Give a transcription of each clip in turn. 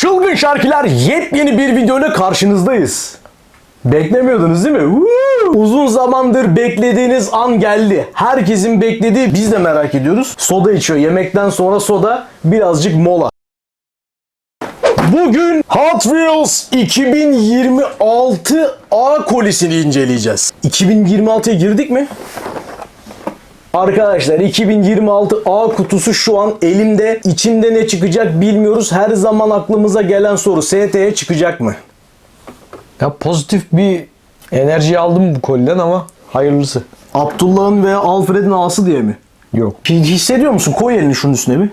Çılgın Şarkılar yepyeni bir videoyla karşınızdayız. Beklemiyordunuz değil mi? Woo! Uzun zamandır beklediğiniz an geldi. Herkesin beklediği biz de merak ediyoruz. Soda içiyor. Yemekten sonra soda birazcık mola. Bugün Hot Wheels 2026 A kolisini inceleyeceğiz. 2026'ya girdik mi? Arkadaşlar 2026 A kutusu şu an elimde. İçinde ne çıkacak bilmiyoruz. Her zaman aklımıza gelen soru ST'ye çıkacak mı? Ya pozitif bir enerji aldım bu koliden ama hayırlısı. Abdullah'ın veya Alfred'in A'sı diye mi? Yok. Hi- Hissediyor musun? Koy elini şunun üstüne bir.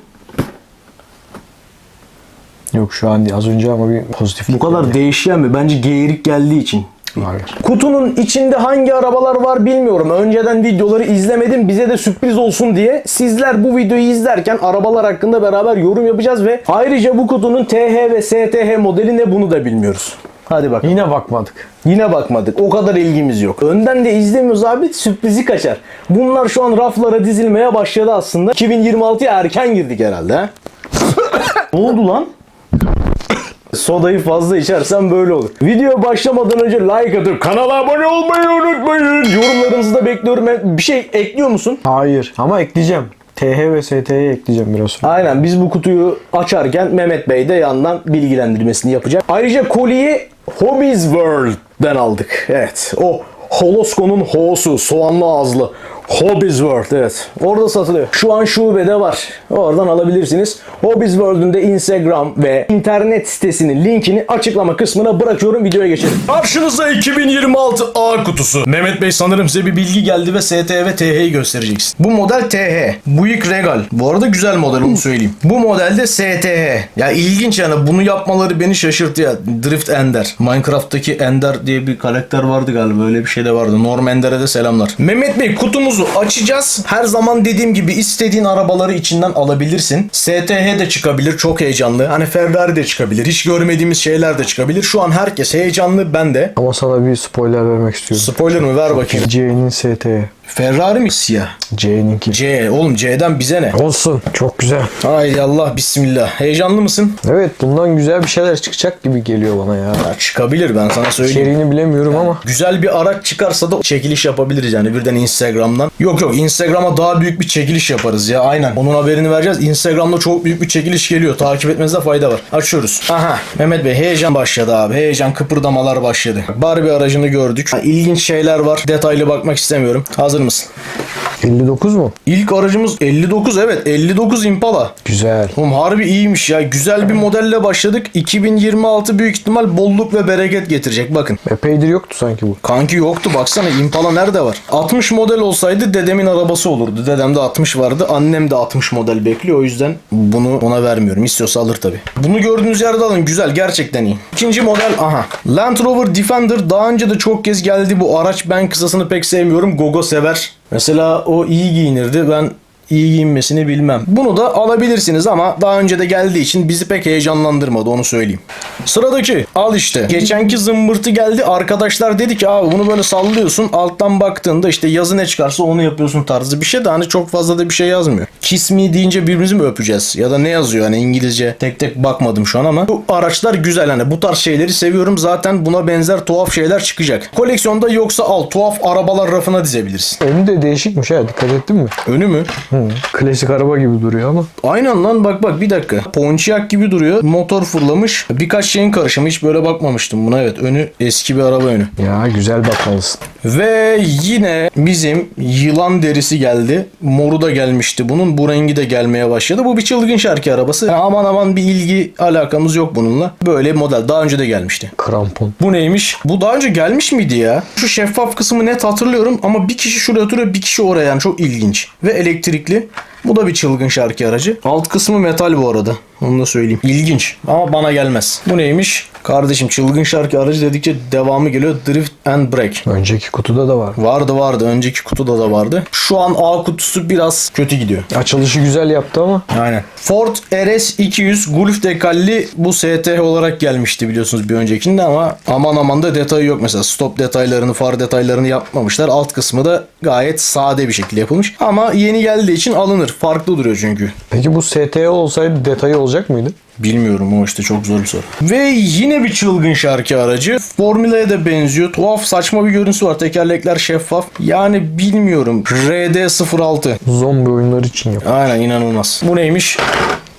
Yok şu an değil. Az önce ama bir pozitif. Bu kadar değişken mi? Bence geğirik geldiği için. Hayır. Kutunun içinde hangi arabalar var bilmiyorum. Önceden videoları izlemedim. Bize de sürpriz olsun diye. Sizler bu videoyu izlerken arabalar hakkında beraber yorum yapacağız ve ayrıca bu kutunun TH ve STH modeli ne bunu da bilmiyoruz. Hadi bak. Yine bakmadık. Yine bakmadık. O kadar ilgimiz yok. Önden de izlemiyoruz abi. Sürprizi kaçar. Bunlar şu an raflara dizilmeye başladı aslında. 2026'ya erken girdik herhalde. ha? ne oldu lan? Sodayı fazla içersen böyle olur. Video başlamadan önce like atıp kanala abone olmayı unutmayın. Yorumlarınızı da bekliyorum. Bir şey ekliyor musun? Hayır. Ama ekleyeceğim. TH ve ST'ye ekleyeceğim biraz sonra. Aynen biz bu kutuyu açarken Mehmet Bey de yandan bilgilendirmesini yapacak. Ayrıca koliyi Hobbies World'den aldık. Evet o Holosko'nun Ho'su soğanlı ağızlı. Hobbies World evet. Orada satılıyor. Şu an şubede var. Oradan alabilirsiniz. Hobbies World'ün de Instagram ve internet sitesinin linkini açıklama kısmına bırakıyorum. Videoya geçelim. Karşınızda 2026 A kutusu. Mehmet Bey sanırım size bir bilgi geldi ve ST ve TH'yi göstereceksin. Bu model TH. Buick Regal. Bu arada güzel model onu söyleyeyim. Bu modelde STH. Ya ilginç yani bunu yapmaları beni şaşırttı ya. Drift Ender. Minecraft'taki Ender diye bir karakter vardı galiba. Öyle bir şey de vardı. Norm Ender'e de selamlar. Mehmet Bey kutumuzu açacağız. Her zaman dediğim gibi istediğin arabaları içinden alabilirsin. STH de çıkabilir. Çok heyecanlı. Hani Ferrari de çıkabilir. Hiç görmediğimiz şeyler de çıkabilir. Şu an herkes heyecanlı. Ben de. Ama sana bir spoiler vermek istiyorum. Spoiler mı? Ver bakayım. C'nin ST'ye. Ferrari mi siyah? C'ninki. C. Oğlum C'den bize ne? Olsun. Çok güzel. Haydi Allah bismillah. Heyecanlı mısın? Evet bundan güzel bir şeyler çıkacak gibi geliyor bana ya. Ya çıkabilir ben sana söyleyeyim. İçeriğini bilemiyorum ama. Güzel bir araç çıkarsa da çekiliş yapabiliriz yani birden Instagram'dan. Yok yok Instagram'a daha büyük bir çekiliş yaparız ya aynen. Onun haberini vereceğiz. Instagram'da çok büyük bir çekiliş geliyor. Takip etmenizde fayda var. Açıyoruz. Aha Mehmet Bey heyecan başladı abi. Heyecan kıpırdamalar başladı. Barbie aracını gördük. Ha, İlginç şeyler var. Detaylı bakmak istemiyorum. Hazır mısın? 59 mu? İlk aracımız 59 evet 59 Impala. Güzel. Oğlum harbi iyiymiş ya. Güzel bir modelle başladık. 2026 büyük ihtimal bolluk ve bereket getirecek. Bakın. Epeydir yoktu sanki bu. Kanki yoktu baksana Impala nerede var? 60 model olsaydı dedemin arabası olurdu. Dedemde 60 vardı. Annem de 60 model bekliyor. O yüzden bunu ona vermiyorum. İstiyorsa alır tabi. Bunu gördüğünüz yerde alın. Güzel gerçekten iyi. İkinci model aha. Land Rover Defender daha önce de çok kez geldi bu araç. Ben kısasını pek sevmiyorum. Gogo sever. Mesela o iyi giyinirdi. Ben iyi giyinmesini bilmem. Bunu da alabilirsiniz ama daha önce de geldiği için bizi pek heyecanlandırmadı onu söyleyeyim. Sıradaki al işte. Geçenki zımbırtı geldi. Arkadaşlar dedi ki abi bunu böyle sallıyorsun. Alttan baktığında işte yazı ne çıkarsa onu yapıyorsun tarzı bir şey de hani çok fazla da bir şey yazmıyor. Kiss me deyince birbirimizi mi öpeceğiz? Ya da ne yazıyor hani İngilizce? Tek tek bakmadım şu an ama. Bu araçlar güzel hani bu tarz şeyleri seviyorum. Zaten buna benzer tuhaf şeyler çıkacak. Koleksiyonda yoksa al tuhaf arabalar rafına dizebilirsin. Önü de değişikmiş ha dikkat ettin mi? Önü mü? Hı. Klasik araba gibi duruyor ama. Aynen lan bak bak bir dakika. Pontiac gibi duruyor. Motor fırlamış. Birkaç şeyin karışımı. Hiç böyle bakmamıştım buna. Evet önü eski bir araba önü. Ya güzel bakmalısın. Ve yine bizim yılan derisi geldi. Moru da gelmişti bunun. Bu rengi de gelmeye başladı. Bu bir çılgın şarkı arabası. Yani aman aman bir ilgi alakamız yok bununla. Böyle model daha önce de gelmişti. Krampon. Bu neymiş? Bu daha önce gelmiş miydi ya? Şu şeffaf kısmı net hatırlıyorum ama bir kişi şuraya oturuyor bir kişi oraya yani çok ilginç. Ve elektrikli. Bu da bir çılgın şarkı aracı. Alt kısmı metal bu arada. Onu da söyleyeyim. İlginç ama bana gelmez. Bu neymiş? Kardeşim çılgın şarkı aracı dedikçe devamı geliyor. Drift and Break. Önceki kutuda da var. Vardı vardı. Önceki kutuda da vardı. Şu an A kutusu biraz kötü gidiyor. Açılışı güzel yaptı ama. Aynen. Ford RS 200 Gulf dekalli bu ST olarak gelmişti biliyorsunuz bir öncekinde ama aman aman da detayı yok mesela. Stop detaylarını, far detaylarını yapmamışlar. Alt kısmı da gayet sade bir şekilde yapılmış. Ama yeni geldiği için alınır. Farklı duruyor çünkü. Peki bu STO olsaydı detayı olacak mıydı? Bilmiyorum o işte çok zor bir soru. Ve yine bir çılgın şarkı aracı. Formula'ya da benziyor. Tuhaf saçma bir görüntüsü var. Tekerlekler şeffaf. Yani bilmiyorum. RD06. Zombi oyunları için yap. Aynen inanılmaz. Bu neymiş?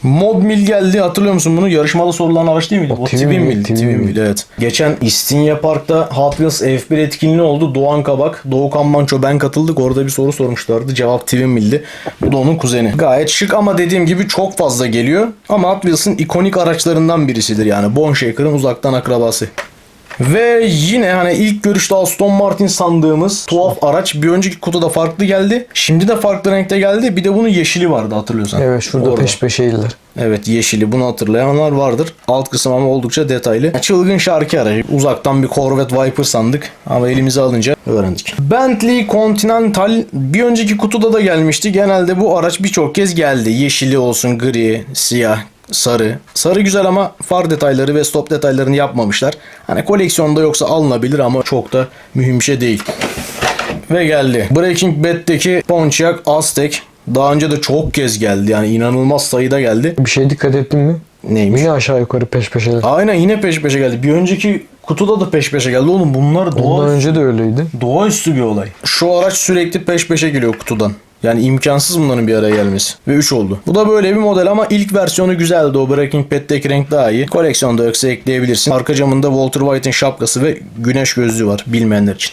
Modmil geldi hatırlıyor musun bunu? Yarışmada sorulan araç değil miydi? O, O Twin. Mill, Twin Mill, evet. Geçen İstinye Park'ta Hot Wheels F1 etkinliği oldu. Doğan Kabak, Doğukan Manço ben katıldık. Orada bir soru sormuşlardı. Cevap Twin Mill'di. Bu da onun kuzeni. Gayet şık ama dediğim gibi çok fazla geliyor. Ama Hot Wheels'ın ikonik araçlarından birisidir yani. Bone Shaker'ın uzaktan akrabası. Ve yine hani ilk görüşte Aston Martin sandığımız tuhaf araç bir önceki kutuda farklı geldi. Şimdi de farklı renkte geldi. Bir de bunun yeşili vardı hatırlıyorsan. Evet şurada Orada. peş peşeydiler. Evet yeşili bunu hatırlayanlar vardır. Alt kısım ama oldukça detaylı. Çılgın şarkı aracı. Uzaktan bir Corvette Viper sandık ama elimize alınca öğrendik. Bentley Continental bir önceki kutuda da gelmişti. Genelde bu araç birçok kez geldi. Yeşili olsun, gri, siyah, sarı. Sarı güzel ama far detayları ve stop detaylarını yapmamışlar. Hani koleksiyonda yoksa alınabilir ama çok da mühim bir şey değil. Ve geldi. Breaking Bad'deki Pontiac Aztek. Daha önce de çok kez geldi. Yani inanılmaz sayıda geldi. Bir şey dikkat ettin mi? Neymiş? Yine aşağı yukarı peş peşeler. Aynen yine peş peşe geldi. Bir önceki kutuda da peş peşe geldi. Oğlum bunlar Ondan doğa, önce de öyleydi. doğaüstü bir olay. Şu araç sürekli peş peşe geliyor kutudan. Yani imkansız bunların bir araya gelmesi. Ve 3 oldu. Bu da böyle bir model ama ilk versiyonu güzeldi. O Breaking Bad'deki renk daha iyi. Koleksiyonda yoksa ekleyebilirsin. Arka camında Walter White'in şapkası ve güneş gözlüğü var bilmeyenler için.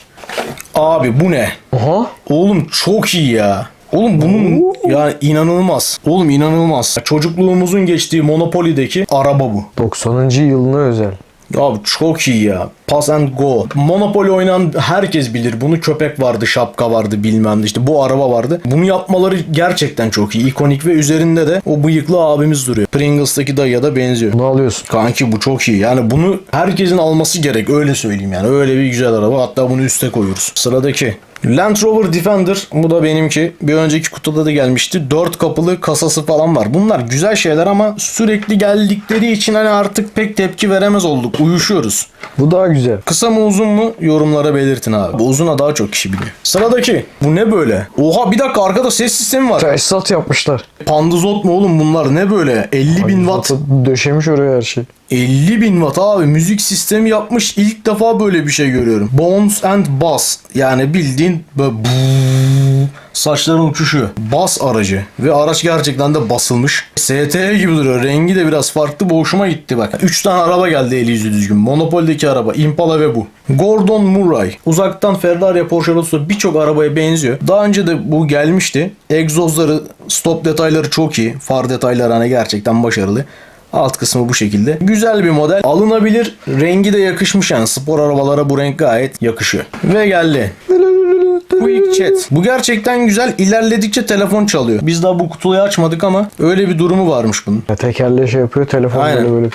Abi bu ne? Aha. Oğlum çok iyi ya. Oğlum bunun yani inanılmaz. Oğlum inanılmaz. Çocukluğumuzun geçtiği Monopoly'deki araba bu. 90. yılına özel. Abi çok iyi ya. Pass and go. Monopoly oynayan herkes bilir. Bunu köpek vardı, şapka vardı bilmem ne. İşte bu araba vardı. Bunu yapmaları gerçekten çok iyi. İkonik ve üzerinde de o bıyıklı abimiz duruyor. Pringles'taki dayıya da benziyor. Bunu alıyorsun. Kanki bu çok iyi. Yani bunu herkesin alması gerek. Öyle söyleyeyim yani. Öyle bir güzel araba. Hatta bunu üste koyuyoruz. Sıradaki. Land Rover Defender. Bu da benimki. Bir önceki kutuda da gelmişti. 4 kapılı kasası falan var. Bunlar güzel şeyler ama sürekli geldikleri için hani artık pek tepki veremez olduk. Uyuşuyoruz. Bu daha güzel. Kısa mı uzun mu yorumlara belirtin abi. Bu uzuna daha çok kişi biliyor. Sıradaki. Bu ne böyle? Oha bir dakika arkada ses sistemi var. Tesisat yapmışlar. Pandızot mu oğlum bunlar? Ne böyle? 50 bin watt. Döşemiş oraya her şey. 50 bin watt abi müzik sistemi yapmış ilk defa böyle bir şey görüyorum. Bones and Bass yani bildiğin böyle saçların uçuşuyor. Bas aracı ve araç gerçekten de basılmış. STE gibi duruyor. Rengi de biraz farklı. Bu hoşuma gitti bak. 3 tane araba geldi eli yüzü düzgün. Monopol'deki araba. Impala ve bu. Gordon Murray. Uzaktan Ferrari, Porsche, Rosso birçok arabaya benziyor. Daha önce de bu gelmişti. Egzozları, stop detayları çok iyi. Far detayları hani gerçekten başarılı. Alt kısmı bu şekilde. Güzel bir model. Alınabilir. Rengi de yakışmış yani. Spor arabalara bu renk gayet yakışıyor. Ve geldi. Quick Chat. Bu gerçekten güzel. İlerledikçe telefon çalıyor. Biz daha bu kutuyu açmadık ama öyle bir durumu varmış bunun. Ya tekerleği şey yapıyor telefon Aynen. böyle böyle.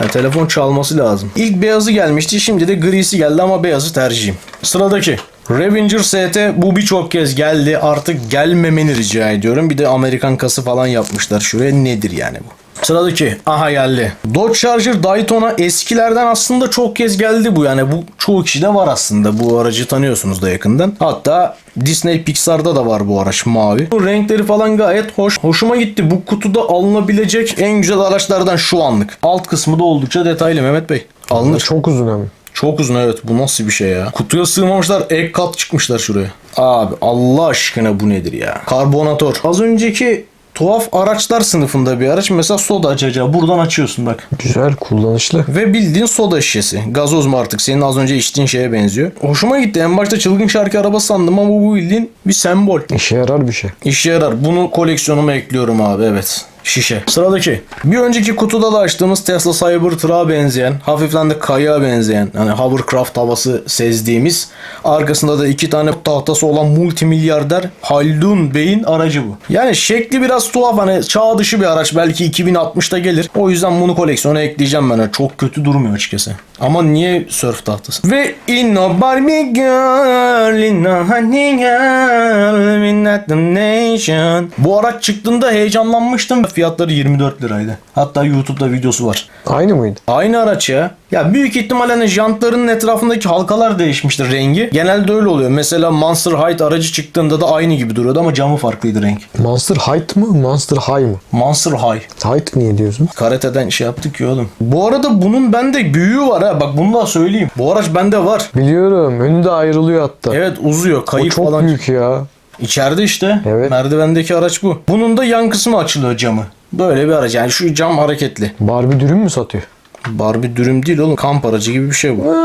Yani telefon çalması lazım. İlk beyazı gelmişti. Şimdi de grisi geldi ama beyazı tercihim. Sıradaki. Revenger ST bu birçok kez geldi. Artık gelmemeni rica ediyorum. Bir de Amerikan kası falan yapmışlar şuraya. Nedir yani bu? Sıradaki. Aha geldi. Dodge Charger Daytona eskilerden aslında çok kez geldi bu. Yani bu çoğu kişide var aslında. Bu aracı tanıyorsunuz da yakından. Hatta Disney Pixar'da da var bu araç mavi. Bu renkleri falan gayet hoş. Hoşuma gitti. Bu kutuda alınabilecek en güzel araçlardan şu anlık. Alt kısmı da oldukça detaylı Mehmet Bey. Alınır. Çok uzun hem. Çok uzun evet. Bu nasıl bir şey ya? Kutuya sığmamışlar. Ek kat çıkmışlar şuraya. Abi Allah aşkına bu nedir ya? Karbonatör. Az önceki tuhaf araçlar sınıfında bir araç. Mesela soda açacağı. Buradan açıyorsun bak. Güzel kullanışlı. Ve bildiğin soda şişesi. Gazoz mu artık? Senin az önce içtiğin şeye benziyor. Hoşuma gitti. En başta çılgın şarkı araba sandım ama bu bildiğin bir sembol. İşe yarar bir şey. İşe yarar. Bunu koleksiyonuma ekliyorum abi evet. Şişe. Sıradaki. Bir önceki kutuda da açtığımız Tesla Cybertruck'a benzeyen, hafiften de kayığa benzeyen, hani hovercraft havası sezdiğimiz, arkasında da iki tane tahtası olan multimilyarder Haldun Bey'in aracı bu. Yani şekli biraz tuhaf hani çağ dışı bir araç belki 2060'ta gelir. O yüzden bunu koleksiyona ekleyeceğim ben. Çok kötü durmuyor açıkçası. Ama niye surf tahtası? Ve in a Barbie girl, in a honey girl, in at the nation. Bu araç çıktığında heyecanlanmıştım. fiyatları 24 liraydı. Hatta YouTube'da videosu var. Aynı mıydı? Aynı araç ya. Ya büyük ihtimalle hani jantlarının etrafındaki halkalar değişmiştir rengi. Genelde öyle oluyor. Mesela Monster High aracı çıktığında da aynı gibi duruyordu ama camı farklıydı renk. Monster Height mı? Monster High mı? Monster High. Height niye diyorsun? Karateden şey yaptık ya oğlum. Bu arada bunun bende büyüğü var ha. Bak bunu da söyleyeyim. Bu araç bende var. Biliyorum. Önü de ayrılıyor hatta. Evet uzuyor. o Kayıp çok falan. büyük ya. İçeride işte. Evet. Merdivendeki araç bu. Bunun da yan kısmı açılıyor camı. Böyle bir araç. Yani şu cam hareketli. Barbie dürüm mü satıyor? Barbie dürüm değil oğlum. Kamp aracı gibi bir şey bu.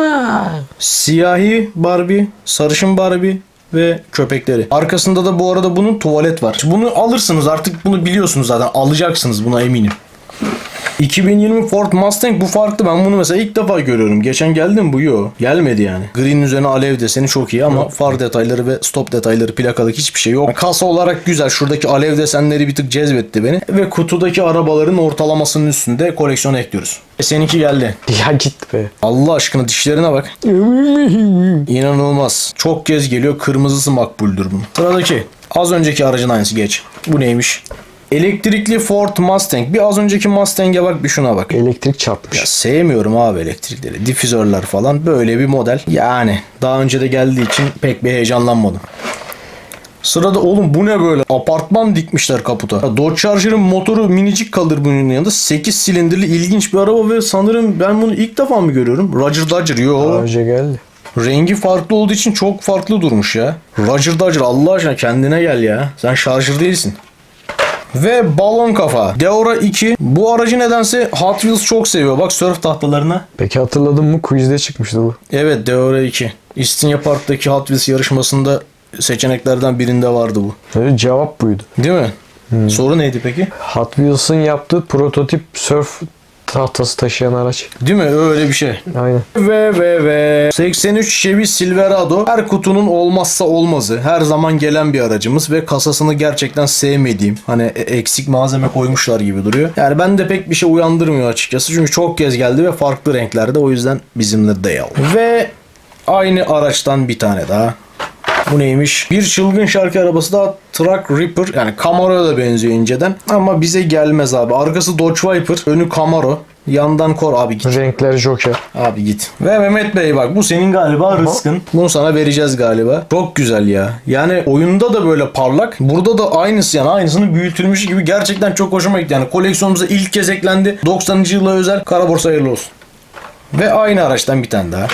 Siyahi Barbie, sarışın Barbie ve köpekleri. Arkasında da bu arada bunun tuvalet var. Bunu alırsınız artık bunu biliyorsunuz zaten. Alacaksınız buna eminim. 2020 Ford Mustang bu farklı. Ben bunu mesela ilk defa görüyorum. Geçen geldi mi bu? Yok. Gelmedi yani. Green üzerine alev deseni çok iyi ama far detayları ve stop detayları plakalık hiçbir şey yok. Kasa olarak güzel. Şuradaki alev desenleri bir tık cezbetti beni. Ve kutudaki arabaların ortalamasının üstünde koleksiyona ekliyoruz. E seninki geldi. Ya git be. Allah aşkına dişlerine bak. İnanılmaz. Çok kez geliyor. Kırmızısı makbuldür bunun. Sıradaki. Az önceki aracın aynısı geç. Bu neymiş? Elektrikli Ford Mustang. Bir az önceki Mustang'e bak bir şuna bak. Elektrik çarpmış. Ya sevmiyorum abi elektrikleri. Difüzörler falan böyle bir model. Yani daha önce de geldiği için pek bir heyecanlanmadım. Sırada oğlum bu ne böyle? Apartman dikmişler kaputa. Ya Dodge Charger'ın motoru minicik kalır bunun yanında. 8 silindirli ilginç bir araba ve sanırım ben bunu ilk defa mı görüyorum? Roger Dodger yo. Daha önce geldi. Rengi farklı olduğu için çok farklı durmuş ya. Roger Dodger Allah aşkına kendine gel ya. Sen şarjır değilsin. Ve balon kafa. Deora 2. Bu aracı nedense Hot Wheels çok seviyor. Bak surf tahtalarına. Peki hatırladın mı? Quizde çıkmıştı bu. Evet. Deora 2. İstinye Park'taki Hot Wheels yarışmasında seçeneklerden birinde vardı bu. Evet, cevap buydu. Değil mi? Soru neydi peki? Hot Wheels'ın yaptığı prototip surf tahtası taşıyan araç. Değil mi? Öyle bir şey. Aynen. Ve ve ve 83 Chevy Silverado her kutunun olmazsa olmazı. Her zaman gelen bir aracımız ve kasasını gerçekten sevmediğim. Hani e- eksik malzeme koymuşlar gibi duruyor. Yani ben de pek bir şey uyandırmıyor açıkçası. Çünkü çok kez geldi ve farklı renklerde. O yüzden bizimle değil. Ve aynı araçtan bir tane daha. Bu neymiş? Bir çılgın şarkı arabası da Truck Ripper. Yani Camaro'ya da benziyor inceden. Ama bize gelmez abi. Arkası Dodge Viper. Önü Camaro. Yandan Kor abi git. Renkler Joker. Abi git. Ve Mehmet Bey bak bu senin galiba rızkın. Bunu sana vereceğiz galiba. Çok güzel ya. Yani oyunda da böyle parlak. Burada da aynısı yani aynısını büyütülmüş gibi gerçekten çok hoşuma gitti. Yani koleksiyonumuza ilk kez eklendi. 90. yıla özel kara borsa hayırlı olsun. Ve aynı araçtan bir tane daha.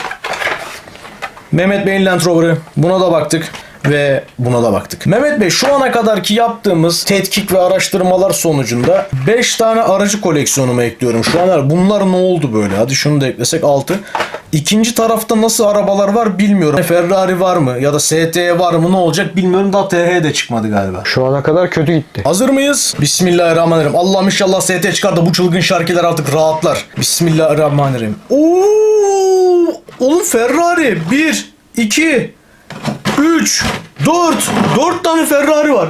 Mehmet Bey'in Land Rover'ı. Buna da baktık ve buna da baktık. Mehmet Bey şu ana kadarki yaptığımız tetkik ve araştırmalar sonucunda 5 tane aracı koleksiyonuma ekliyorum. Şu an bunlar ne oldu böyle? Hadi şunu da eklesek 6. İkinci tarafta nasıl arabalar var bilmiyorum. Ferrari var mı ya da ST var mı ne olacak bilmiyorum. Daha TH de çıkmadı galiba. Şu ana kadar kötü gitti. Hazır mıyız? Bismillahirrahmanirrahim. Allah'ım inşallah ST çıkar da bu çılgın şarkılar artık rahatlar. Bismillahirrahmanirrahim. Oo! Oğlum Ferrari. 1, 2, 3, 4. 4 tane Ferrari var.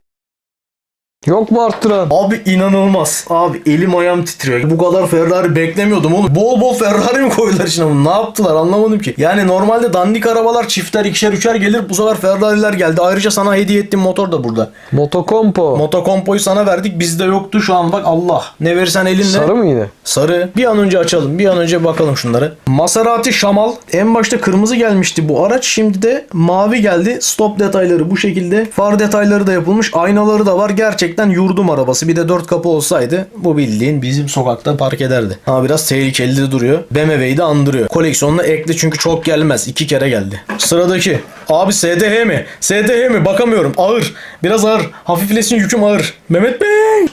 Yok mu arttıran? Abi inanılmaz. Abi elim ayağım titriyor. Bu kadar Ferrari beklemiyordum oğlum. Bol bol Ferrari mi koydular içine bunu? Ne yaptılar anlamadım ki. Yani normalde dandik arabalar çifter ikişer üçer gelir. Bu sefer Ferrari'ler geldi. Ayrıca sana hediye ettiğim motor da burada. Motokompo. Motokompoyu sana verdik. Bizde yoktu şu an bak Allah. Ne verirsen elinle. Sarı mı yine? Sarı. Bir an önce açalım. Bir an önce bakalım şunları. Maserati Şamal. En başta kırmızı gelmişti bu araç. Şimdi de mavi geldi. Stop detayları bu şekilde. Far detayları da yapılmış. Aynaları da var. Gerçekten yurdum arabası. Bir de dört kapı olsaydı bu bildiğin bizim sokakta park ederdi. Ama biraz tehlikeli de duruyor. BMW'yi de andırıyor. Koleksiyonuna ekle çünkü çok gelmez. İki kere geldi. Sıradaki. Abi SDH mi? SDH mi? Bakamıyorum. Ağır. Biraz ağır. Hafiflesin yüküm ağır. Mehmet Bey.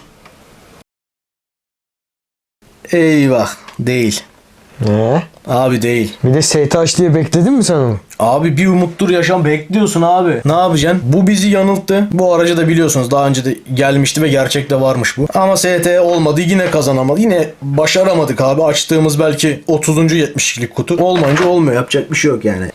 Eyvah. Değil. Ne? Abi değil. Bir de STH diye bekledin mi sen onu? Abi bir umuttur yaşam bekliyorsun abi. Ne yapacaksın? Bu bizi yanılttı. Bu aracı da biliyorsunuz daha önce de gelmişti ve gerçekte varmış bu. Ama ST olmadı yine kazanamadı. Yine başaramadık abi. Açtığımız belki 30. 70'lik kutu. Olmayınca olmuyor. Yapacak bir şey yok yani.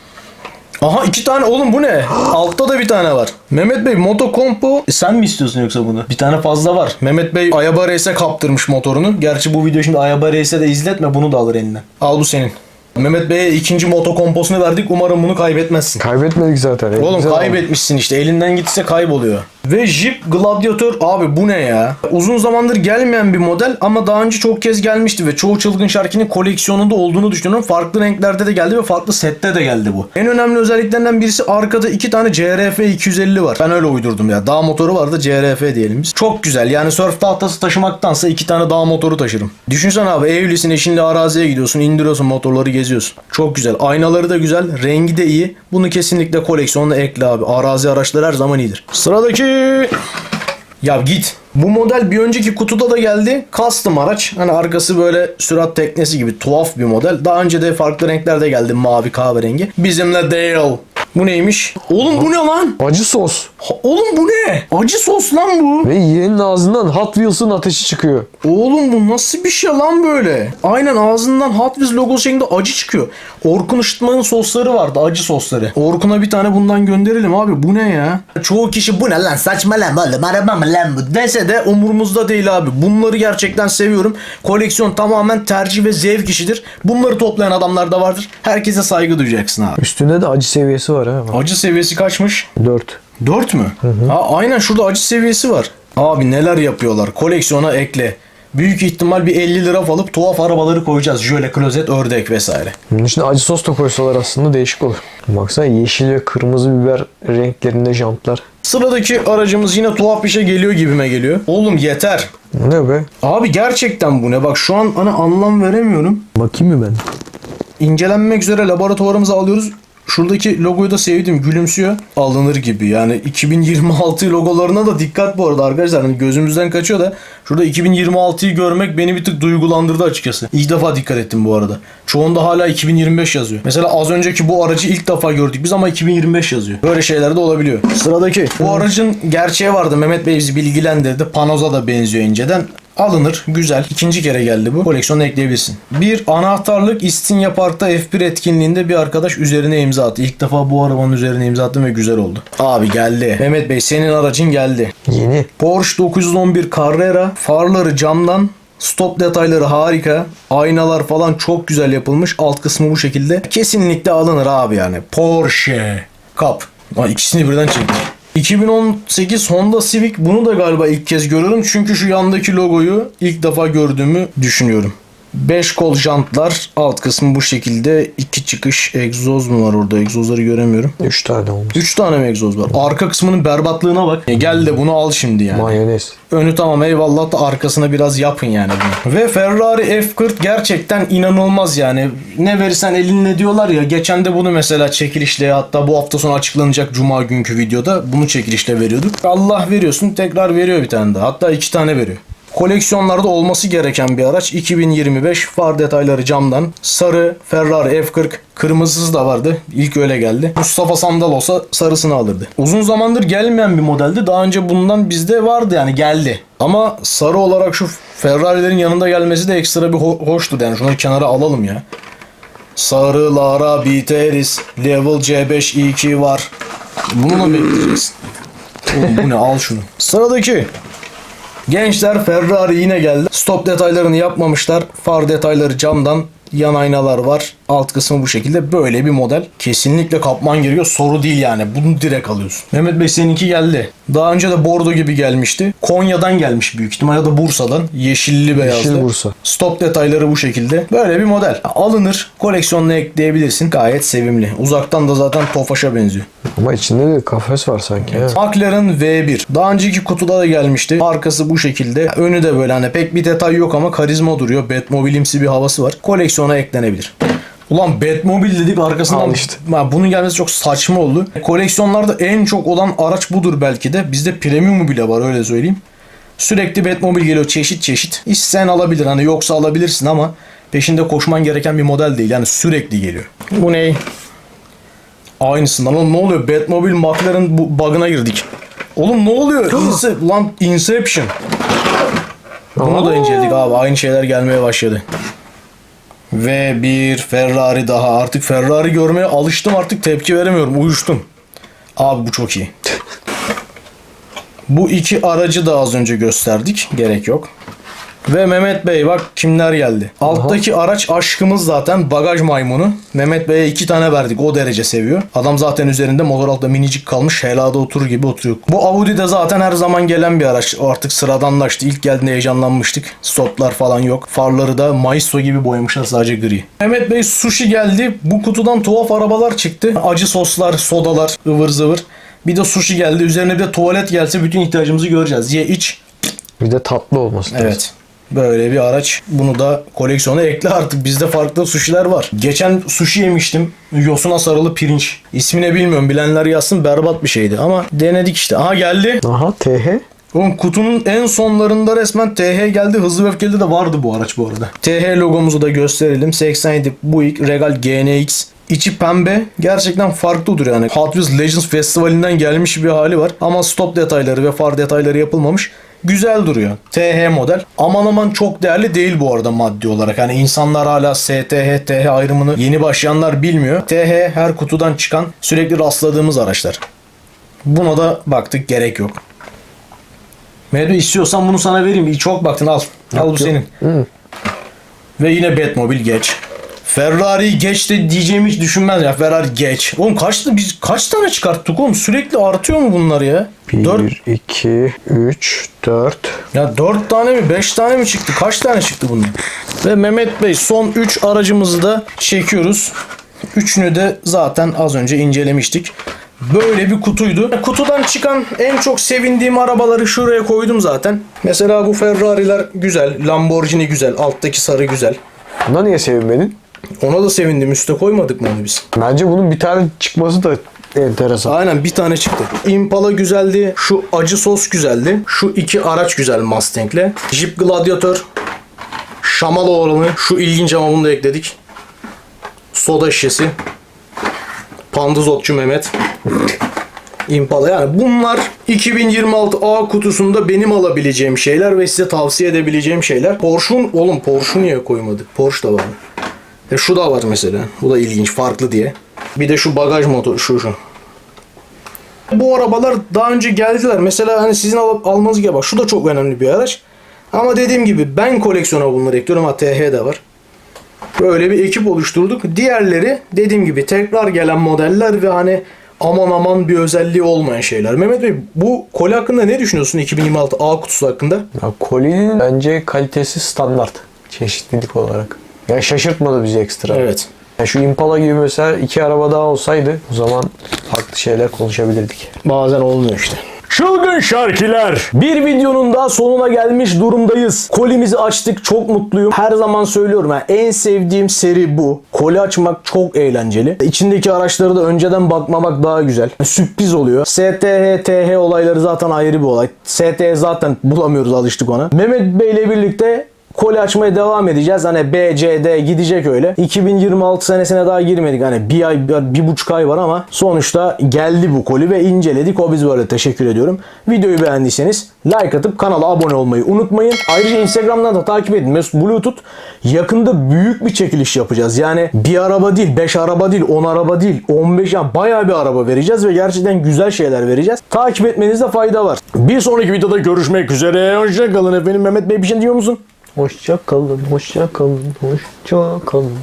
Aha iki tane oğlum bu ne? Altta da bir tane var. Mehmet Bey Moto Compo E, sen mi istiyorsun yoksa bunu? Bir tane fazla var. Mehmet Bey Ayaba Race'e kaptırmış motorunu. Gerçi bu video şimdi Ayaba Race'e de izletme bunu da alır elinden. Al bu senin. Mehmet Bey'e ikinci moto komposunu verdik. Umarım bunu kaybetmezsin. Kaybetmedik zaten. Oğlum Güzel kaybetmişsin işte. Elinden gitse kayboluyor. Ve Jeep Gladiator abi bu ne ya? Uzun zamandır gelmeyen bir model ama daha önce çok kez gelmişti ve çoğu çılgın şarkının koleksiyonunda olduğunu düşünüyorum. Farklı renklerde de geldi ve farklı sette de geldi bu. En önemli özelliklerinden birisi arkada iki tane CRF 250 var. Ben öyle uydurdum ya. Dağ motoru vardı CRF diyelim biz. Çok güzel. Yani surf tahtası taşımaktansa iki tane dağ motoru taşırım. Düşünsene abi evlisin eşinle araziye gidiyorsun indiriyorsun motorları geziyorsun. Çok güzel. Aynaları da güzel. Rengi de iyi. Bunu kesinlikle koleksiyonuna ekle abi. Arazi araçları her zaman iyidir. Sıradaki ya git. Bu model bir önceki kutuda da geldi. Custom araç. Hani arkası böyle sürat teknesi gibi tuhaf bir model. Daha önce de farklı renklerde geldi. Mavi kahverengi. Bizimle Dale. Bu neymiş? Oğlum bu ne lan? Acı sos. Ha, Oğlum bu ne? Acı sos lan bu. Ve yeğenin ağzından Hot Wheels'ın ateşi çıkıyor. Oğlum bu nasıl bir şey lan böyle? Aynen ağzından Hot Wheels logosu şeklinde acı çıkıyor. Orkun Işıtma'nın sosları vardı acı sosları. Orkun'a bir tane bundan gönderelim abi bu ne ya? Çoğu kişi bu ne lan saçmalama oğlum araba mı lan bu dese de umurumuzda değil abi. Bunları gerçekten seviyorum. Koleksiyon tamamen tercih ve zevk işidir. Bunları toplayan adamlar da vardır. Herkese saygı duyacaksın abi. Üstünde de acı seviyesi var ha. Acı seviyesi kaçmış? 4. 4 mü? Ha, aynen şurada acı seviyesi var. Abi neler yapıyorlar? Koleksiyona ekle. Büyük ihtimal bir 50 lira alıp tuhaf arabaları koyacağız. Jöle, klozet, ördek vesaire. Bunun içine acı sos da koysalar aslında değişik olur. Baksana yeşil ve kırmızı biber renklerinde jantlar. Sıradaki aracımız yine tuhaf bir şey geliyor gibime geliyor. Oğlum yeter. Ne be? Abi gerçekten bu ne? Bak şu an hani anlam veremiyorum. Bakayım mı ben? İncelenmek üzere laboratuvarımıza alıyoruz. Şuradaki logoyu da sevdim. Gülümsüyor. Alınır gibi. Yani 2026 logolarına da dikkat bu arada arkadaşlar. Hani gözümüzden kaçıyor da şurada 2026'yı görmek beni bir tık duygulandırdı açıkçası. İlk defa dikkat ettim bu arada. Çoğunda hala 2025 yazıyor. Mesela az önceki bu aracı ilk defa gördük biz ama 2025 yazıyor. Böyle şeyler de olabiliyor. Sıradaki. Bu aracın gerçeği vardı. Mehmet Bey bizi bilgilendirdi. Panoza da benziyor inceden. Alınır. Güzel. İkinci kere geldi bu. Koleksiyona ekleyebilirsin. Bir anahtarlık İstinye Park'ta F1 etkinliğinde bir arkadaş üzerine imza attı. İlk defa bu arabanın üzerine imza attım ve güzel oldu. Abi geldi. Mehmet Bey senin aracın geldi. Yeni. Porsche 911 Carrera. Farları camdan. Stop detayları harika. Aynalar falan çok güzel yapılmış. Alt kısmı bu şekilde. Kesinlikle alınır abi yani. Porsche. Kap. Aa, ikisini birden çektim. 2018 Honda Civic bunu da galiba ilk kez görüyorum. Çünkü şu yandaki logoyu ilk defa gördüğümü düşünüyorum. 5 kol jantlar. Alt kısmı bu şekilde. iki çıkış egzoz mu var orada? Egzozları göremiyorum. 3 tane olmuş. 3 tane mi egzoz var? Arka kısmının berbatlığına bak. E, Gel de bunu al şimdi yani. Mayonez. Önü tamam eyvallah da arkasına biraz yapın yani bunu. Ve Ferrari F40 gerçekten inanılmaz yani. Ne verirsen elinle diyorlar ya. Geçen de bunu mesela çekilişle hatta bu hafta sonu açıklanacak cuma günkü videoda bunu çekilişle veriyorduk. Allah veriyorsun tekrar veriyor bir tane daha. Hatta iki tane veriyor. Koleksiyonlarda olması gereken bir araç. 2025 far detayları camdan. Sarı Ferrari F40 kırmızısı da vardı. İlk öyle geldi. Mustafa Sandal olsa sarısını alırdı. Uzun zamandır gelmeyen bir modeldi. Daha önce bundan bizde vardı yani geldi. Ama sarı olarak şu Ferrari'lerin yanında gelmesi de ekstra bir ho- hoştu yani. Şunları kenara alalım ya. Sarılara biteriz. Level C5 i2 var. Bunu da bekleyeceksin Oğlum bu ne? Al şunu. Sıradaki Gençler Ferrari yine geldi. Stop detaylarını yapmamışlar. Far detayları camdan. Yan aynalar var. Alt kısmı bu şekilde. Böyle bir model. Kesinlikle kapman gerekiyor. Soru değil yani. Bunu direkt alıyorsun. Mehmet Bey seninki geldi. Daha önce de Bordo gibi gelmişti. Konya'dan gelmiş büyük ihtimal ya da Bursa'dan. Yeşilli beyazlı. Yeşil Bursa. Stop detayları bu şekilde. Böyle bir model. Alınır. Koleksiyonuna ekleyebilirsin. Gayet sevimli. Uzaktan da zaten Tofaş'a benziyor. Ama içinde de kafes var sanki. ha. McLaren V1. Daha önceki kutuda da gelmişti. Arkası bu şekilde. Önü de böyle hani pek bir detay yok ama karizma duruyor. Batmobile'imsi bir havası var. Koleksiyona eklenebilir. Ulan Batmobile dedik arkasından Al işte. Ha, bunun gelmesi çok saçma oldu. Koleksiyonlarda en çok olan araç budur belki de. Bizde premium'u bile var öyle söyleyeyim. Sürekli Batmobile geliyor çeşit çeşit. İsteyen alabilir hani yoksa alabilirsin ama peşinde koşman gereken bir model değil. Yani sürekli geliyor. Bu ne? Aynısından. Oğlum ne oluyor? Batmobile McLaren bu bug'ına girdik. Oğlum ne oluyor? Inse- lan Inception. Bunu da inceledik abi. Aynı şeyler gelmeye başladı. Ve bir Ferrari daha. Artık Ferrari görmeye alıştım artık tepki veremiyorum. Uyuştum. Abi bu çok iyi. Bu iki aracı da az önce gösterdik. Gerek yok. Ve Mehmet Bey bak kimler geldi. Alttaki araç aşkımız zaten bagaj maymunu. Mehmet Bey'e iki tane verdik o derece seviyor. Adam zaten üzerinde motor altta minicik kalmış helada oturur gibi oturuyor. Bu Audi de zaten her zaman gelen bir araç. Artık sıradanlaştı. İlk geldiğinde heyecanlanmıştık. Stoplar falan yok. Farları da Maisto gibi boyamışlar sadece gri. Mehmet Bey sushi geldi. Bu kutudan tuhaf arabalar çıktı. Acı soslar, sodalar, ıvır zıvır. Bir de sushi geldi. Üzerine bir de tuvalet gelse bütün ihtiyacımızı göreceğiz. Ye iç. Bir de tatlı olması lazım. Evet. Böyle bir araç. Bunu da koleksiyona ekle artık. Bizde farklı sushi'ler var. Geçen sushi yemiştim. Yosuna sarılı pirinç. İsmini bilmiyorum. Bilenler yazsın. Berbat bir şeydi. Ama denedik işte. Aha geldi. Aha TH. Oğlum kutunun en sonlarında resmen TH geldi. Hızlı öfkeli de vardı bu araç bu arada. TH logomuzu da gösterelim. 87 Buick Regal GNX. İçi pembe. Gerçekten farklı duruyor. Yani Hot Wheels Legends Festivali'nden gelmiş bir hali var. Ama stop detayları ve far detayları yapılmamış. Güzel duruyor. TH model. Aman aman çok değerli değil bu arada maddi olarak. Hani insanlar hala STH, TH ayrımını yeni başlayanlar bilmiyor. TH her kutudan çıkan sürekli rastladığımız araçlar. Buna da baktık gerek yok. Medo istiyorsan bunu sana vereyim. Çok baktın al. al bu senin. Ve yine Batmobile geç. Ferrari geç de diyeceğimi hiç düşünmez ya. Ferrari geç. Oğlum kaç, biz kaç tane çıkarttık oğlum? Sürekli artıyor mu bunlar ya? 4 1, 2, 3, 4. ya 4 tane mi 5 tane mi çıktı? Kaç tane çıktı bunlar? Ve Mehmet Bey son 3 aracımızı da çekiyoruz. Üçünü de zaten az önce incelemiştik. Böyle bir kutuydu. Kutudan çıkan en çok sevindiğim arabaları şuraya koydum zaten. Mesela bu Ferrari'ler güzel. Lamborghini güzel. Alttaki sarı güzel. Buna niye sevinmedin? Ona da sevindim. Üste koymadık mı onu biz? Bence bunun bir tane çıkması da enteresan. Aynen bir tane çıktı. Impala güzeldi. Şu acı sos güzeldi. Şu iki araç güzel Mustang'le. Jeep Gladiator. Şamal oranı. Şu ilginç ama bunu da ekledik. Soda şişesi. Pandızotçu Mehmet. Impala yani bunlar 2026 A kutusunda benim alabileceğim şeyler ve size tavsiye edebileceğim şeyler. Porsche'un oğlum Porsche niye koymadık? Porsche da var. E şu da var mesela. Bu da ilginç, farklı diye. Bir de şu bagaj motoru şu şu. Bu arabalar daha önce geldiler. Mesela hani sizin al- almanız gibi bak. Şu da çok önemli bir araç. Ama dediğim gibi ben koleksiyona bunları ekliyorum. Ha TH de var. Böyle bir ekip oluşturduk. Diğerleri dediğim gibi tekrar gelen modeller ve hani aman aman bir özelliği olmayan şeyler. Mehmet Bey bu koli hakkında ne düşünüyorsun 2026 A kutusu hakkında? Ya kolinin bence kalitesi standart. Çeşitlilik olarak. Ya şaşırtmadı bizi ekstra. Evet. Ya şu Impala gibi mesela iki araba daha olsaydı o zaman farklı şeyler konuşabilirdik. Bazen olmuyor işte. Çılgın şarkiler. Bir videonun daha sonuna gelmiş durumdayız. Kolimizi açtık. Çok mutluyum. Her zaman söylüyorum. Yani en sevdiğim seri bu. Koli açmak çok eğlenceli. İçindeki araçları da önceden bakmamak daha güzel. Sürpriz oluyor. STH, TH olayları zaten ayrı bir olay. STH zaten bulamıyoruz alıştık ona. Mehmet Bey ile birlikte koli açmaya devam edeceğiz. Hani B, C, D gidecek öyle. 2026 senesine daha girmedik. Hani bir ay, bir, buçuk ay var ama sonuçta geldi bu koli ve inceledik. O biz böyle teşekkür ediyorum. Videoyu beğendiyseniz like atıp kanala abone olmayı unutmayın. Ayrıca Instagram'dan da takip edin. Mesut Bluetooth yakında büyük bir çekiliş yapacağız. Yani bir araba değil, 5 araba değil, 10 araba değil, 15 yani bayağı bir araba vereceğiz ve gerçekten güzel şeyler vereceğiz. Takip etmenizde fayda var. Bir sonraki videoda görüşmek üzere. Hoşçakalın efendim. Mehmet Bey bir şey diyor musun? Hoşça kalın, hoşça kalın, hoşça kalın.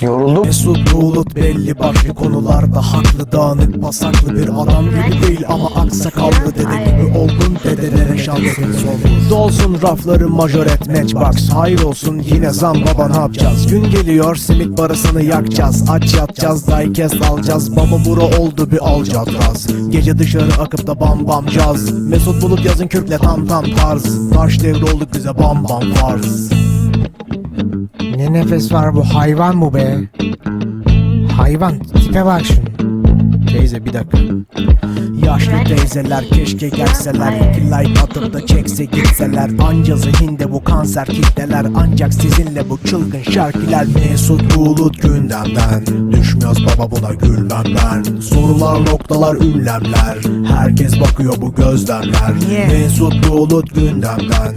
Yoruldum. Mesut Bulut belli başlı konularda haklı dağınık pasaklı bir adam gibi değil ama aksakallı dede gibi oldun dedelere şansınız olur Dolsun rafları majoret matchbox hayır olsun yine zam baba ne yapacağız? Gün geliyor simit parasını yakacağız aç yatacağız diecast alacağız baba bura oldu bir alcatraz. Gece dışarı akıp da bam bam caz. Mesut Bulut yazın kürkle tam tam tarz. Taş devri olduk bize bam bam farz ne nefes var bu? Hayvan mı be? Hayvan. Tipe bak şunu. Teyze bir dakika. Yaşlı teyzeler keşke gelseler. İki like atıp da çekse gitseler. Anca zihinde bu kanser kitleler. Ancak sizinle bu çılgın şarkiler Mesut Bulut gündemden. Düşmüyoruz baba buna gülmem ben Sorular noktalar ünlemler. Herkes bakıyor bu gözlemler. Mesut Bulut gündemden